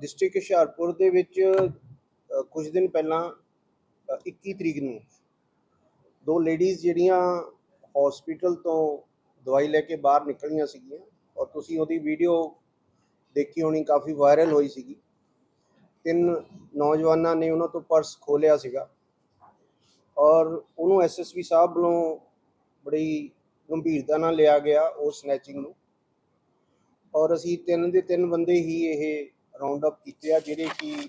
District Hoshiarpur ਦੇ ਵਿੱਚ ਅ, ਕੁਝ ਦਿਨ ਪਹਿਲਾਂ ਅ, 21 ਤਰੀਕ ਨੂੰ ਦੋ ਲੇਡੀਜ਼ ਜਿਹੜੀਆਂ ਹਸਪੀਟਲ ਤੋਂ ਦਵਾਈ ਲੈ ਕੇ ਬਾਹਰ ਨਿਕਲੀਆਂ ਸੀਗੀਆਂ ਔਰ ਤੁਸੀਂ ਉਹਦੀ ਵੀਡੀਓ ਦੇਖੀ ਹੋਣੀ ਕਾਫੀ ਵਾਇਰਲ ਹੋਈ ਸੀਗੀ। ਤਿੰਨ ਨੌਜਵਾਨਾਂ ਨੇ ਉਹਨਾਂ ਤੋਂ ਪਰਸ ਖੋਲਿਆ ਸੀਗਾ ਔਰ ਉਹਨੂੰ ਐਸਐਸਪੀ ਸਾਹਿਬ ਵੱਲੋਂ ਬੜੀ ਗੰਭੀਰਤਾ ਨਾਲ ਲਿਆ ਗਿਆ ਉਹ ਸਨੈਚਿੰਗ ਨੂੰ ਔਰ ਅਸੀਂ ਤਿੰਨ ਦੇ ਤਿੰਨ ਬੰਦੇ ਹੀ ਇਹ ਰਾਉਂਡ ਅਪ ਕੀਤੇ ਆ ਜਿਹੜੇ ਕਿ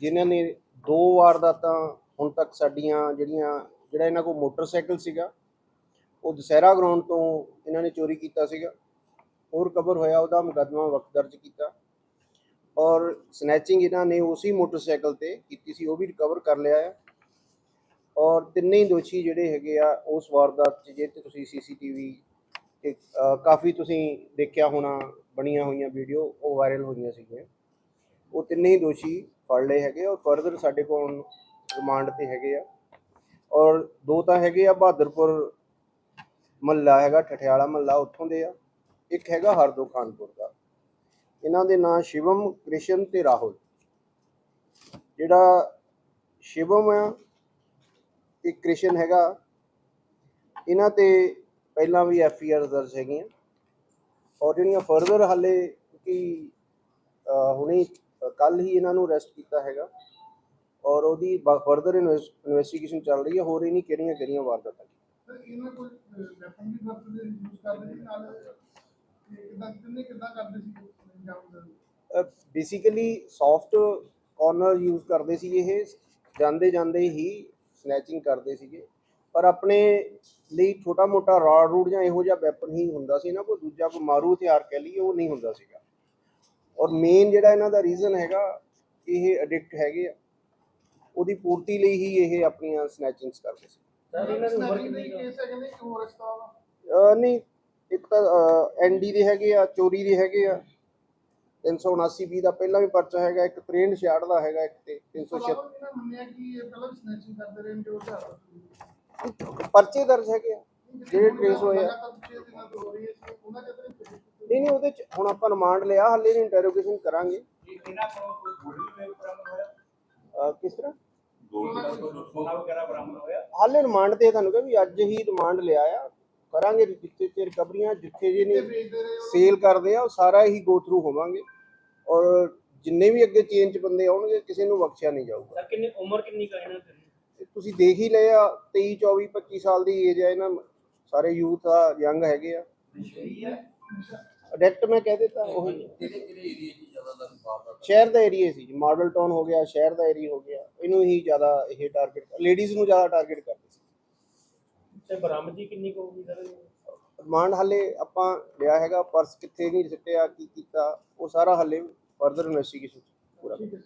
ਜਿਨ੍ਹਾਂ ਨੇ ਦੋ ਵਾਰ ਦਾ ਤਾਂ ਹੁਣ ਤੱਕ ਸਾਡੀਆਂ ਜਿਹੜੀਆਂ ਜਿਹੜਾ ਇਹਨਾਂ ਕੋਲ ਮੋਟਰਸਾਈਕਲ ਸੀਗਾ ਉਹ ਦੁਸਹਿਰਾ ਗਰਾਊਂਡ ਤੋਂ ਇਹਨਾਂ ਨੇ ਚੋਰੀ ਕੀਤਾ ਸੀਗਾ। ਹੋਰ ਕਵਰ ਹੋਇਆ ਉਹਦਾ ਮੁਕੱਦਮਾ ਵਕਤ ਦਰਜ ਕੀਤਾ। ਔਰ ਸਨੈਚਿੰਗ ਇਹਨਾਂ ਨੇ ਉਸੇ ਮੋਟਰਸਾਈਕਲ ਤੇ ਕੀਤੀ ਸੀ ਉਹ ਵੀ ਰਿਕਵਰ ਕਰ ਲਿਆ ਹੈ ਔਰ ਤਿੰਨੇ ਹੀ ਦੋਸ਼ੀ ਜਿਹੜੇ ਹੈਗੇ ਆ ਉਸ ਵਾਰਦਾਤ 'ਚ ਜੇ ਤੇ ਤੁਸੀਂ ਸੀਸੀਟੀਵੀ ਇੱਕ ਅ, ਕਾਫੀ ਤੁਸੀਂ ਦੇਖਿਆ ਹੋਣਾ ਬਣੀਆਂ ਹੋਈਆਂ ਵੀਡੀਓ ਉਹ ਵਾਇਰਲ ਹੋਈਆਂ ਸੀਗੀਆਂ। ਉਹ ਤਿੰਨੇ ਹੀ ਦੋਸ਼ੀ ਫੜ ਲਏ ਹੈਗੇ ਔਰ ਫਰਦਰ ਸਾਡੇ ਕੋਲ ਰਿਮਾਂਡ ਤੇ ਹੈਗੇ ਆ। ਔਰ ਦੋ ਤਾਂ ਹੈਗੇ ਆ ਬਹਾਦਰਪੁਰ ਮਹੱਲਾ ਹੈਗਾ, ਠਠਿਆਲਾ ਮਹੱਲਾ ਉੱਥੋਂ ਦੇ ਆ। ਇੱਕ ਹੈਗਾ ਹਰਦੋ ਖਾਨਪੁਰ ਦਾ। ਇਹਨਾਂ ਦੇ ਨਾਂ ਸ਼ਿਵਮ, ਕ੍ਰਿਸ਼ਨ ਤੇ ਰਾਹੁਲ। ਜਿਹੜਾ ਸ਼ਿਵਮ ਆ, ਇੱਕ ਕ੍ਰਿਸ਼ਨ ਹੈਗਾ। ਇਹਨਾਂ ਤੇ ਪਹਿਲਾਂ ਵੀ ਐਫ ਆਈ ਆਰ ਦਰਜ ਹੈਗੀਆਂ। ਔਰ ਜਿਹੜੀਆਂ ਫਰਦਰ ਹਾਲੇ ਕਿ ਹੁਣੇ ਕੱਲ ਹੀ ਇਹਨਾਂ ਨੂੰ ਅਰੈਸਟ ਕੀਤਾ ਹੈਗਾ ਔਰ ਉਹਦੀ ਫਰਦਰ ਇਨਵੈਸਟੀਗੇਸ਼ਨ ਚੱਲ ਰਹੀ ਹੈ ਹੋਰ ਇਹਨੀ ਕਿਹੜੀਆਂ ਕਿਹੜੀਆਂ ਵਾਰਦਾਤਾਂ ਇਹਨਾਂ ਕੋਈ ਵੈਪਨ ਵੀ ਵਰਤਦੇ ਯੂਜ਼ ਕਰਦੇ ਸੀ ਨਾਲ ਇਹ ਕਿੱਦਾਂ ਕਿੰਨੇ ਕਿੱਦਾਂ ਕਰਦੇ ਸੀ ਅੰਜਾਮ ਦਿੰਦੇ ਬੇਸਿਕਲੀ ਸੌਫਟ ਕਾਰਨਰ ਯੂਜ਼ ਕਰਦੇ ਸੀ ਇਹ ਜਾਂਦੇ ਜਾਂਦੇ ਹੀ ਸਨੈਚਿੰਗ ਕਰਦੇ ਸੀਗੇ। ਪਰ ਆਪਣੇ ਲਈ ਛੋਟਾ ਮੋਟਾ ਰਾਡ ਰੂਡ ਜਾਂ ਇਹੋ ਜਿਹਾ ਵੈਪਨ ਹੀ ਹੁੰਦਾ ਸੀ ਨਾ ਕੋਈ ਦੂਜਾ ਕੋਈ ਮਾਰੂ ਹਥਿਆਰ ਕਹਿ ਲਈਏ ਉਹ ਨਹੀਂ ਹੁੰਦਾ ਸੀਗਾ। ਔਰ ਮੇਨ ਜਿਹੜਾ ਇਹਨਾਂ ਦਾ ਰੀਜ਼ਨ ਹੈਗਾ ਇਹ ਐਡਿਕਟ ਹੈਗੇ ਆ। ਉਹਦੀ ਪੂਰਤੀ ਲਈ ਹੀ ਇਹ ਆਪਣੀਆਂ ਸਨੈਚਿੰਗਸ ਕਰਦੇ ਸੀ। ਸਰ ਇਹਨਾਂ ਦੀ ਉਮਰ ਕਿੰਨੀ ਕੇਸ ਹੈ ਕਹਿੰਦੇ ਕਿਉਂ ਅਰੈਸਟ ਆ ਅਹ ਨਹੀਂ ਇੱਕ ਤਾਂ ਐਨਡੀ ਦੇ ਹੈਗੇ ਆ ਚੋਰੀ ਦੇ ਹੈਗੇ ਆ। 379 ਬੀ ਦਾ ਪਹਿਲਾਂ ਵੀ ਪਰਚਾ ਹੈਗਾ ਇੱਕ 6366 ਦਾ ਹੈਗਾ ਇੱਕ ਤੇ 376 ਇਹਨਾਂ ਮੰਨਿਆ ਕਿ ਇਹ ਪਹਿਲਾਂ ਵੀ ਸਨੈਚਿੰਗ ਕਰਦੇ ਰਹੇ ਨੇ ਹਥਿਆਰ ਪਰਚੇ ਦਰਜ ਹੈਗੇ ਆ ਜਿਹੜੇ ਟ੍ਰੇਸ ਹੋਏ ਆ। ਨਹੀਂ ਨਹੀਂ ਉਹਦੇ ਚ ਹੁਣ ਆਪਾਂ ਰਿਮਾਂਡ ਲਿਆ ਹਾਲੇ ਨਹੀਂ ਇੰਟਰੋਗੇਸ਼ਨ ਕਰਾਂਗੇ। ਇਹਨਾਂ ਕੋਲੋਂ ਕੋਈ ਗੋਲੀ ਵੀ ਬਰਾਮਦ ਹੋਇਆ? ਅਹ ਕਿਸ ਤਰ੍ਹਾਂ? ਸੋਨਾ ਵਗੈਰਾ ਬਰਾਮਦ ਹੋਇਆ? ਹਾਲੇ ਰਿਮਾਂਡ ਤੇ ਤੁਹਾਨੂੰ ਕਿਹਾ ਵੀ ਅੱਜ ਹੀ ਰਿਮਾਂਡ ਲਿਆ ਆ। ਕਰਾਂਗੇ ਜਿੱਥੇ ਤੇ ਰਿਕਵਰੀਆਂ ਜਿੱਥੇ ਜੇ ਨੇ ਸੇਲ ਕਰਦੇ ਆ ਉਹ ਸਾਰਾ ਹੀ ਗੋ ਥਰੂ ਹੋਵਾਂਗੇ। ਔਰ ਜਿੰਨੇ ਵੀ ਅੱਗੇ ਚੇਨ ਚ ਬੰਦੇ ਆਉਣਗੇ ਕਿਸੇ ਨੂੰ ਬਖਸ਼ਿਆ ਨਹੀਂ ਜਾਊਗਾ। ਸਰ ਕਿੰਨੀ ਉਮਰ ਕਿੰਨੀ ਕੁ ਹੈ ਇਹਨਾਂ ਦੀ? ਇਹ ਤੁਸੀਂ ਦੇਖ ਹੀ ਲਏ ਆ 23 24 25 ਸਾਲ ਦੀ ਏਜ ਆ ਇਹਨਾਂ ਸਾਰੇ ਯੂਥ ਆ ਯੰਗ ਹੈਗੇ ਆ? ਅਡੈਕਟ ਮੈਂ ਕਹਿ ਦਿੱਤਾ ਉਹ। ਕਿਹੜੇ ਕਿਹੜੇ ਏਰੀਆ 'ਚ ਜ਼ਿਆਦਾ ਵਾਰਦਾਤ ਸ਼ਹਿਰ ਦਾ ਏਰੀਆ ਸੀ ਮਾਡਲ ਟਾਊਨ ਹੋ ਗਿਆ ਸ਼ਹਿਰ ਦਾ ਏਰੀਆ ਹੋ ਗਿਆ ਇਹਨੂੰ ਹੀ ਜ਼ਿਆਦਾ ਇਹ ਟਾਰਗੇਟ ਲੇਡੀਜ਼ ਨੂੰ ਜ਼ਿਆਦਾ ਟਾਰਗੇਟ ਕਰਦੇ ਸੀ। ਤੇ ਬਰਾਮਦੀ ਕਿੰਨੀ ਕੁ ਹੋਊਗੀ ਸਰ? ਰਿਮਾਂਡ ਹੱਲੇ ਆਪਾਂ ਲਿਆ ਹੈਗਾ ਪਰਸ ਕਿੱਥੇ ਨਹੀਂ ਸਿੱਟਿਆ ਕੀ ਕੀਤਾ ਉਹ ਸਾਰਾ ਹੱਲੇ ਫਰਦਰ ਇਨਵੈਸਟੀਗੇਸ਼ਨ ਪੂਰਾ। ਠੀਕ ਹੈ।